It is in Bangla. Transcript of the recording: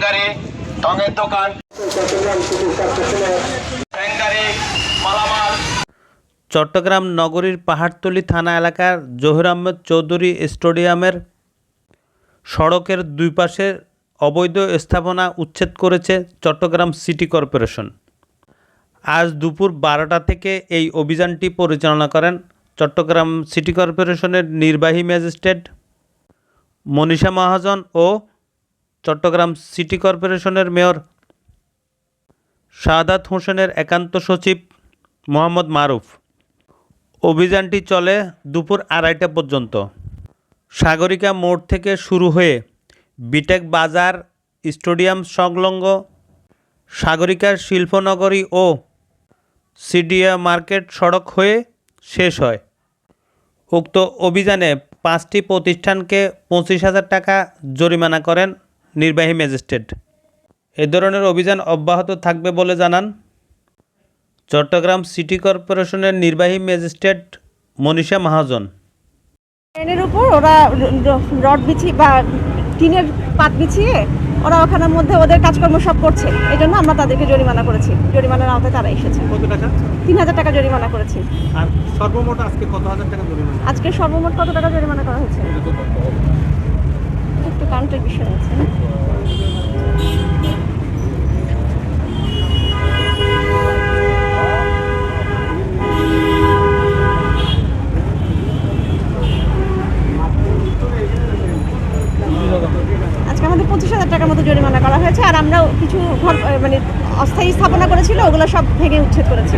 ট্যাঙ্গারি টঙের দোকান মালামাল চট্টগ্রাম নগরীর পাহাড়তলী থানা এলাকার জহির আহমেদ চৌধুরী স্টেডিয়ামের সড়কের দুই পাশে অবৈধ স্থাপনা উচ্ছেদ করেছে চট্টগ্রাম সিটি কর্পোরেশন। আজ দুপুর বারোটা থেকে এই অভিযানটি পরিচালনা করেন চট্টগ্রাম সিটি কর্পোরেশনের নির্বাহী ম্যাজিস্ট্রেট মনীষা মহাজন ও চট্টগ্রাম সিটি কর্পোরেশনের মেয়র শাহাদাত হোসেনের একান্ত সচিব মোহাম্মদ মারুফ। অভিযানটি চলে দুপুর আড়াইটা পর্যন্ত। সাগরিকা মোড় থেকে শুরু হয়ে বিটেক বাজার, স্টেডিয়াম সংলগ্ন সাগরিকার শিল্পনগরী ও সিডিয়া মার্কেট সড়ক হয়ে শেষ হয়। উক্ত অভিযানে পাঁচটি প্রতিষ্ঠানকে পঁচিশ হাজার টাকা জরিমানা করেন নির্বাহী ম্যাজিস্ট্রেট। এ ধরনের অভিযান অব্যাহত থাকবে বলে জানান চট্টগ্রাম সিটি কর্পোরেশনের নির্বাহী ম্যাজিস্ট্রেট মনীষা মহাজন। ট্রেনের উপর ওরা রড বিছিয়ে বা টিনের পাত বিছিয়ে ওরা ওখানের মধ্যে ওদের কাজকর্ম সব করছে। এই জন্য আমরা তাদেরকে জরিমানা করেছি। জরিমানার আওতায় তারা এসেছে। কত টাকা? তিন হাজার টাকা জরিমানা করেছি। আর সর্বমোট আজকে কত হাজার টাকা জরিমানা? আজকে সর্বমোট কত টাকা জরিমানা করা হয়েছে? আজকে আমাদের পঁচিশ হাজার টাকার মতো জরিমানা করা হয়েছে, আর আমরাও কিছু ঘর মানে অস্থায়ী স্থাপনা করেছিল, ওগুলো সব ভেঙে উচ্ছেদ করেছি।